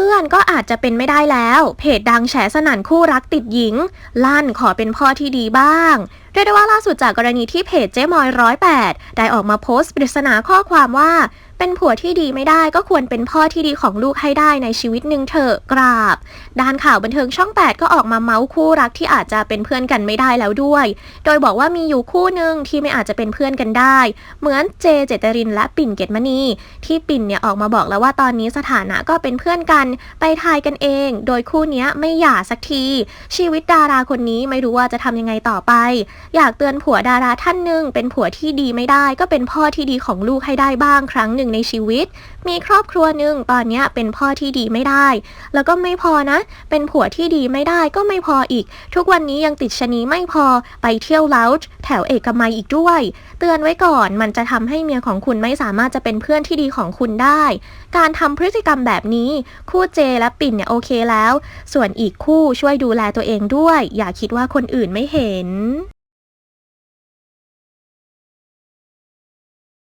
พื่อนๆ ก็อาจจะเป็นไม่ได้แล้ว เพจดังแฉสนั่นคู่รักติดหญิง ลั่นขอเป็นพ่อที่ดีบ้างเรียกได้ว่าล่าสุดจากกรณีที่เพจเจ๊มอยร้อยแปดได้ออกมาโพสต์ปริศนาข้อความว่า เป็นผัวที่ดีไม่ได้ก็ควรเป็นพ่อที่ดีของลูกให้ได้ในชีวิตหนึ่งเถอะกราบ ด้านข่าวบันเทิงช่อง 8 ก็ออกมาเมาส์คู่รักที่อาจจะเป็นเพื่อนกันไม่ได้แล้วด้วย โดยบอกว่ามีอยู่คู่หนึ่งที่ไม่อาจจะเป็นเพื่อนกันได้ เหมือนเจเจตรินและปิ่นเกตมณีที่ปิ่นเนี่ยออกมาบอกแล้วว่าตอนนี้สถานะก็เป็นเพื่อนกันไปทายกันเอง โดยคู่นี้ไม่หย่าสักที ชีวิตดาราคนนี้ไม่รู้ว่าจะทำยังไงต่อไปอยากเตือนผัวดาราท่านหนึ่งเป็นผัวที่ดีไม่ได้ ก็เป็นพ่อที่ดีของลูกให้ได้บ้างครั้งหนึ่งในชีวิต มีครอบครัวหนึ่งตอนนี้เป็นพ่อที่ดีไม่ได้ แล้วก็ไม่พอนะ เป็นผัวที่ดีไม่ได้ก็ไม่พออีก ทุกวันนี้ยังติดชะนีไม่พอไปเที่ยวเลาจ์แถวเอกมัยอีกด้วย เตือนไว้ก่อนมันจะทำให้เมียของคุณไม่สามารถจะเป็นเพื่อนที่ดีของคุณได้ การทำพฤติกรรมแบบนี้ คู่เจและปิ่นเนี่ยโอเคแล้ว ส่วนอีกคู่ช่วยดูแลตัวเองด้วย อย่าคิดว่าคนอื่นไม่เห็น